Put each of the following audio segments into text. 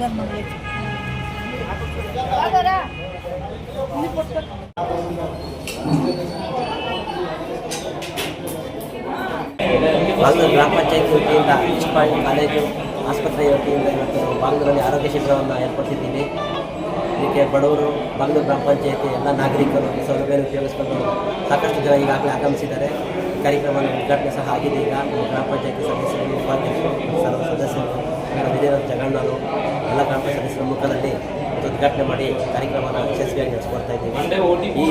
Tablet ಮಾಡಬೇಕು ಗ್ರಾಮ ಪಂಚಾಯತ್ ವತಿಯಿಂದ ಮುನ್ಸಿಪಾಲಿಟಿ ಕಾಲೇಜು ಆಸ್ಪತ್ರೆ ವತಿಯಿಂದ ಇವತ್ತು ಬಾಂಗ್ಲೂರಲ್ಲಿ ಆರೋಗ್ಯ ಶಿಬಿರವನ್ನು ಏರ್ಪಡಿಸಿದ್ದೀವಿ ಇದಕ್ಕೆ ಬಡವರು, ಬಾಂಗ್ಲೂರು ಗ್ರಾಮ ಪಂಚಾಯತಿ ಎಲ್ಲ ನಾಗರಿಕರು ಈ ಸೌಲಭ್ಯವನ್ನು ಉಪಯೋಗಿಸಿಕೊಂಡು ಸಾಕಷ್ಟು ಜನ ಈಗಾಗಲೇ ಆಗಮಿಸಿದ್ದಾರೆ. ಕಾರ್ಯಕ್ರಮವನ್ನು ಉದ್ಘಾಟನೆ ಸಹ ಆಗಿದೆ. ಈಗ ಗ್ರಾಮ ಪಂಚಾಯತಿ ಸದಸ್ಯರು, ಉಪಾಧ್ಯಕ್ಷರು, ಸರ್ವ ಸದಸ್ಯರು. ನಮ್ಮ ವಿಜಯನಾಥ ಜಗಣ್ಣರು ಎಲ್ಲ ಗ್ರಾಮ ಸದಸ್ಯರ ಮುಖದಲ್ಲಿ ಉದ್ಘಾಟನೆ ಮಾಡಿ ಕಾರ್ಯಕ್ರಮವನ್ನು ಯಶಸ್ವಿಯಾಗಿ ನಡೆಸ್ಕೊಡ್ತಾ ಇದ್ದೀವಿ. ಈ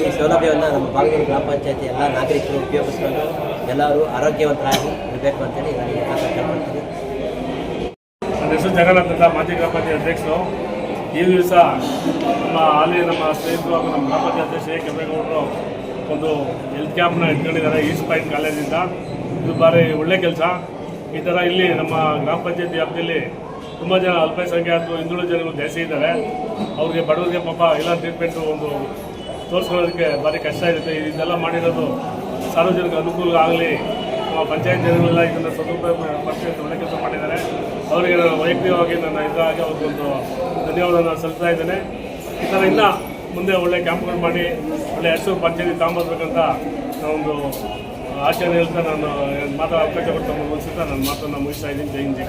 ಈ ಸೌಲಭ್ಯವನ್ನು ನಮ್ಮ ಬಾಂಗ್ಲೂರು ಗ್ರಾಮ ಪಂಚಾಯತಿ ಎಲ್ಲ ನಾಗರಿಕರು ಉಪಯೋಗಿಸ್ಕೊಂಡು ಎಲ್ಲರೂ ಆರೋಗ್ಯವಂತರಾಗಿ ಇರಬೇಕು ಅಂತೇಳಿ ನಾನು ಈ ಕಾರ್ಯಕ್ರಮ ಮಾಡ್ತೀನಿ. ನನ್ನ ಹೆಸರು ಮಾಜಿ ಗ್ರಾಮ ಪಂಚಾಯತ್ ಅಧ್ಯಕ್ಷರು. ಈ ದಿವಸ ನಮ್ಮ ಹಾಲಿ, ನಮ್ಮ ಸ್ನೇಹಿತರು ಹಾಗೂ ನಮ್ಮ ಗ್ರಾಮ ಪಂಚಾಯತ್ ಎ ಕೆಂಪೇಗೌಡರು ಒಂದು ಹೆಲ್ತ್ ಕ್ಯಾಂಪ್ನ ಇಟ್ಕೊಂಡಿದ್ದಾರೆ ಈಸ್ಟ್ ಪಾಯಿಂಟ್ ಕಾಲೇಜಿಂದ ಇದು ಭಾರಿ ಒಳ್ಳೆ ಕೆಲಸ. ಈ ಥರ ಇಲ್ಲಿ ನಮ್ಮ ಗ್ರಾಮ ಪಂಚಾಯತ್ ವ್ಯಾಪ್ತಿಯಲ್ಲಿ ತುಂಬ ಜನ ಅಲ್ಪಸಂಖ್ಯಾತರು ಹಿಂದುಳಿದ ಜನಗಳು ಜಾಸ್ತಿ ಇದ್ದಾರೆ. ಅವ್ರಿಗೆ ಬಡವರಿಗೆ ಪಾಪ ಇಲ್ಲ ಟ್ರೀಟ್ಮೆಂಟು ಒಂದು ತೋರಿಸ್ಕೊಳ್ಳೋದಕ್ಕೆ ಭಾರಿ ಕಷ್ಟ ಇರುತ್ತೆ. ಇದೆಲ್ಲ ಮಾಡಿರೋದು ಸಾರ್ವಜನಿಕ ಅನುಕೂಲ ಆಗಲಿ, ನಮ್ಮ ಪಂಚಾಯತ್ ಜನಗಳೆಲ್ಲ ಇದನ್ನು ಸದುಪಯೋಗ ಪಡಿಸಿ ಒಳ್ಳೆ ಕೆಲಸ ಮಾಡಿದ್ದಾರೆ. ಅವರಿಗೆ ನಾನು ವೈಯಕ್ತಿಕವಾಗಿ ನನ್ನ ಇದಾಗಿ ಅವ್ರಿಗೊಂದು ಧನ್ಯವಾದವನ್ನು ಸಲ್ಲಿಸ್ತಾ ಇದ್ದೇನೆ. ಈ ಥರ ಇನ್ನೂ ಮುಂದೆ ಒಳ್ಳೆ ಕ್ಯಾಂಪ್ಗಳು ಮಾಡಿ, ಒಳ್ಳೆ ಹೆಸರು ಪಂಚಾಯತಿ ತಗೊಂಬರ್ಬೇಕಂತ ನಾವೊಂದು ಆಶಯ ಹೇಳ್ತಾ ನಾನು ಮಾತಾಡೋ ಅವಕಾಶ ಕೊಟ್ಟು ಮುಗಿಸುತ್ತಾ ನನ್ನ ಮಾತನ್ನು ಮುಗಿಸ್ತಾ ಇದ್ದೀನಿ. ಜೈನ್ ಜಿ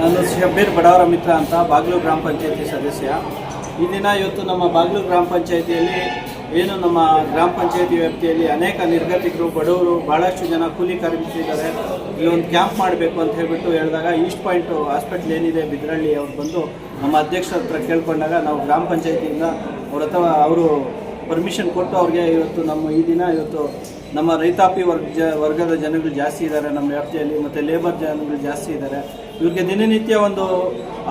ನಾನು ಶಬ್ಬೀರ್ ಬಡವರ ಮಿತ್ರ ಅಂತ ಬಾಗ್ಲೂರು ಗ್ರಾಮ ಪಂಚಾಯತಿ ಸದಸ್ಯ. ಈ ದಿನ ಇವತ್ತು ನಮ್ಮ ಬಾಗ್ಲೂರು ಗ್ರಾಮ ಪಂಚಾಯತಿಯಲ್ಲಿ ಏನು ನಮ್ಮ ಗ್ರಾಮ ಪಂಚಾಯತಿ ವ್ಯಾಪ್ತಿಯಲ್ಲಿ ಅನೇಕ ನಿರ್ಗತಿಕರು, ಬಡವರು ಭಾಳಷ್ಟು ಜನ ಕೂಲಿ ಕಾರ್ಮಿಕರಿದ್ದಾರೆ. ಇಲ್ಲಿ ಒಂದು ಕ್ಯಾಂಪ್ ಮಾಡಬೇಕು ಅಂತ ಹೇಳ್ಬಿಟ್ಟು ಹೇಳಿದಾಗ ಈಸ್ಟ್ ಪಾಯಿಂಟ್ ಹಾಸ್ಪಿಟ್ಲ್ ಏನಿದೆ, ಬಿದ್ರಳ್ಳಿ ಅವ್ರು ಬಂದು ನಮ್ಮ ಅಧ್ಯಕ್ಷರ ಹತ್ರ ಕೇಳ್ಕೊಂಡಾಗ ನಾವು ಗ್ರಾಮ ಪಂಚಾಯತಿಯಿಂದ ಅವ್ರ ಅಥವಾ ಅವರು ಪರ್ಮಿಷನ್ ಕೊಟ್ಟು ಅವ್ರಿಗೆ ಇವತ್ತು ನಮ್ಮ ಈ ದಿನ ಇವತ್ತು ನಮ್ಮ ರೈತಾಪಿ ವರ್ಗ ಜ, ವರ್ಗದ ಜನಗಳು ಜಾಸ್ತಿ ಇದ್ದಾರೆ, ನಮ್ಮ ವ್ಯಾಪ್ತಿಯಲ್ಲಿ ಮತ್ತು ಲೇಬರ್ ಜನಗಳು ಜಾಸ್ತಿ ಇದ್ದಾರೆ. ಇವ್ರಿಗೆ ದಿನನಿತ್ಯ ಒಂದು,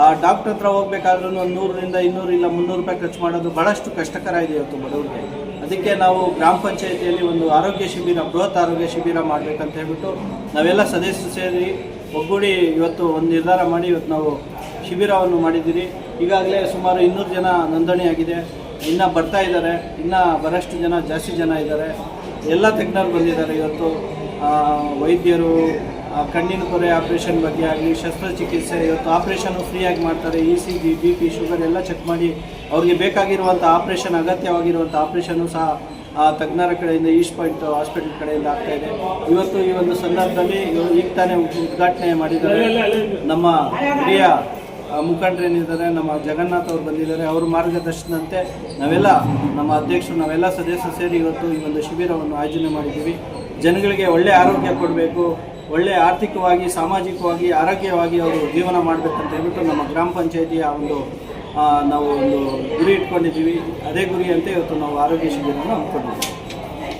ಆ ಡಾಕ್ಟ್ರ್ ಹತ್ರ ಹೋಗ್ಬೇಕಾದ್ರೂ ಒಂದು ನೂರರಿಂದ ಇನ್ನೂರು ಇಲ್ಲ ಮುನ್ನೂರು ರೂಪಾಯಿ ಖರ್ಚು ಮಾಡೋದು ಭಾಳಷ್ಟು ಕಷ್ಟಕರ ಇದೆ ಇವತ್ತು ಬಡವರಿಗೆ. ಅದಕ್ಕೆ ನಾವು ಗ್ರಾಮ ಪಂಚಾಯತಿಯಲ್ಲಿ ಒಂದು ಆರೋಗ್ಯ ಶಿಬಿರ, ಬೃಹತ್ ಆರೋಗ್ಯ ಶಿಬಿರ ಮಾಡಬೇಕಂತ ಹೇಳ್ಬಿಟ್ಟು ನಾವೆಲ್ಲ ಸದಸ್ಯರು ಸೇರಿ ಒಗ್ಗೂಡಿ ಇವತ್ತು ಒಂದು ನಿರ್ಧಾರ ಮಾಡಿ ಇವತ್ತು ನಾವು ಶಿಬಿರವನ್ನು ಮಾಡಿದ್ದೀರಿ. ಈಗಾಗಲೇ ಸುಮಾರು ಇನ್ನೂರು ಜನ ನೋಂದಣಿಯಾಗಿದೆ. ಇನ್ನು ಬರ್ತಾ ಇದ್ದಾರೆ. ಇನ್ನು ಬಹಳಷ್ಟು ಜನ, ಜಾಸ್ತಿ ಜನ ಇದ್ದಾರೆ. ಎಲ್ಲ ತಜ್ಞರು ಬಂದಿದ್ದಾರೆ ಇವತ್ತು. ವೈದ್ಯರು ಕಣ್ಣಿನ ಕೊರೆ ಆಪ್ರೇಷನ್ ಬಗ್ಗೆ ಆಗಲಿ, ಶಸ್ತ್ರಚಿಕಿತ್ಸೆ, ಇವತ್ತು ಆಪ್ರೇಷನ್ನು ಫ್ರೀಯಾಗಿ ಮಾಡ್ತಾರೆ. E C G B P, sugar ಎಲ್ಲ ಚೆಕ್ ಮಾಡಿ ಅವ್ರಿಗೆ ಬೇಕಾಗಿರುವಂಥ ಆಪ್ರೇಷನ್ ಅಗತ್ಯವಾಗಿರುವಂಥ ಆಪ್ರೇಷನ್ನು ಸಹ ಆ ತಜ್ಞರ ಕಡೆಯಿಂದ, ಈಸ್ಟ್ ಪಾಯಿಂಟ್ ಹಾಸ್ಪಿಟಲ್ ಕಡೆಯಿಂದ ಆಗ್ತಾ ಇದೆ. ಇವತ್ತು ಈ ಒಂದು ಸಂದರ್ಭದಲ್ಲಿ ಈಗ ತಾನೇ ಉದ್ಘಾಟನೆ ಮಾಡಿದ್ದಾರೆ. ನಮ್ಮ ಹಿರಿಯ ಮುಖಂಡರೇನಿದ್ದಾರೆ ನಮ್ಮ ಜಗನ್ನಾಥ್ ಅವರು ಬಂದಿದ್ದಾರೆ, ಅವ್ರ ಮಾರ್ಗದರ್ಶನದಂತೆ ನಾವೆಲ್ಲ, ನಮ್ಮ ಅಧ್ಯಕ್ಷರು, ನಾವೆಲ್ಲ ಸದಸ್ಯರು ಸೇರಿ ಇವತ್ತು ಈ ಒಂದು ಶಿಬಿರವನ್ನು ಆಯೋಜನೆ ಮಾಡಿದ್ದೀವಿ. ಜನಗಳಿಗೆ ಒಳ್ಳೆ ಆರೋಗ್ಯ ಕೊಡಬೇಕು, ಒಳ್ಳೆ ಆರ್ಥಿಕವಾಗಿ, ಸಾಮಾಜಿಕವಾಗಿ, ಆರೋಗ್ಯವಾಗಿ ಅವರು ಜೀವನ ಮಾಡಬೇಕಂತ ಹೇಳ್ಬಿಟ್ಟು ನಮ್ಮ ಗ್ರಾಮ ಪಂಚಾಯಿತಿಯ ಒಂದು ನಾವು ಒಂದು ಗುರಿ ಇಟ್ಕೊಂಡಿದ್ದೀವಿ. ಅದೇ ಗುರಿಯಂತೆ ಇವತ್ತು ನಾವು ಆರೋಗ್ಯ ಶಿಬಿರವನ್ನು ಹಮ್ಮಿಕೊಂಡಿದ್ದೀವಿ.